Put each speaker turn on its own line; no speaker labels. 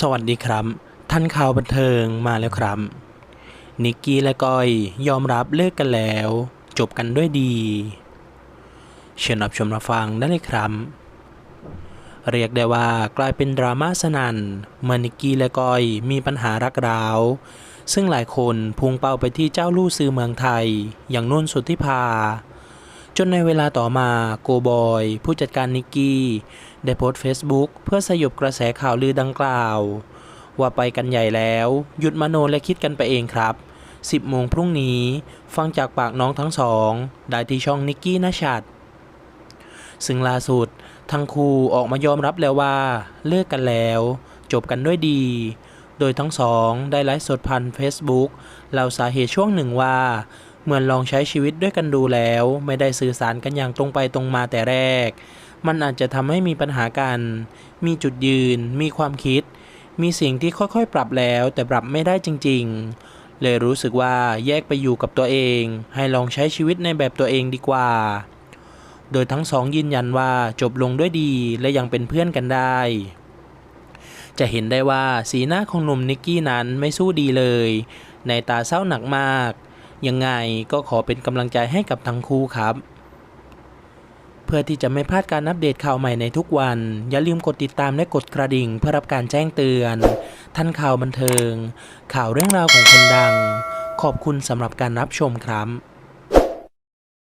สวัสดีครับ ท่านข่าวบันเทิงมาแล้วครับ นิกกี้และก้อยยอมรับเลิกกันแล้ว จบกันด้วยดี เชิญรับชมรับฟังได้เลยครับ เรียกได้ว่ากลายเป็นดราม่าสนัน่นเมื่อนิกกี้และก้อยมีปัญหารักร้าว ซึ่งหลายคนพุ่งเป้าไปที่เจ้าลู่ซื้อเมืองไทย อย่างนุ่นสุทธิภาจนในเวลาต่อมาโกบอย ผู้จัดการนิกกี้ ได้โพสต์เฟซบุ๊กเพื่อสยบกระแสข่าวลือดังกล่าว ว่าไปกันใหญ่แล้ว หยุดมโนและคิดกันไปเองครับ 10 โมงพรุ่งนี้ ฟังจากปากน้องทั้งสอง ได้ที่ช่องนิกกี้นชัดซึ่งล่าสุด ทั้งคู่ออกมายอมรับแล้วว่า เลิกกันแล้ว จบกันด้วยดี โดยทั้งสองได้ไลฟ์สดผ่าน Facebook เล่าสาเหตุช่วงหนึ่งว่าเหมือนลองใช้ชีวิตด้วยกันดูแล้ว ไม่ได้สื่อสารกันอย่างตรงไปตรงมาแต่แรก มันอาจจะทำให้มีปัญหากัน มีจุดยืน มีความคิด มีสิ่งที่ค่อยๆ ปรับแล้ว แต่ปรับไม่ได้จริง ๆ เลยรู้สึกว่าแยกไปอยู่กับตัวเอง ให้ลองใช้ชีวิตในแบบตัวเองดีกว่า โดยทั้งสองยืนยันว่าจบลงด้วยดีและยังเป็นเพื่อนกันได้ จะเห็นได้ว่าสีหน้าของหนุ่มนิกกี้นั้นไม่สู้ดีเลย ในตาเศร้าหนักมาก ยังไงก็ขอเป็นกำลังใจให้กับทั้งคู่ครับ พื่อที่จะไม่พลาดการอัปเดตข่าวใหม่ในทุกวัน อย่าลืมกดติดตามและกดกระดิ่งเพื่อรับการแจ้งเตือน ท่านข่าวบันเทิง ข่าวเรื่องราวของคนดัง ขอบคุณสำหรับการรับชมครับ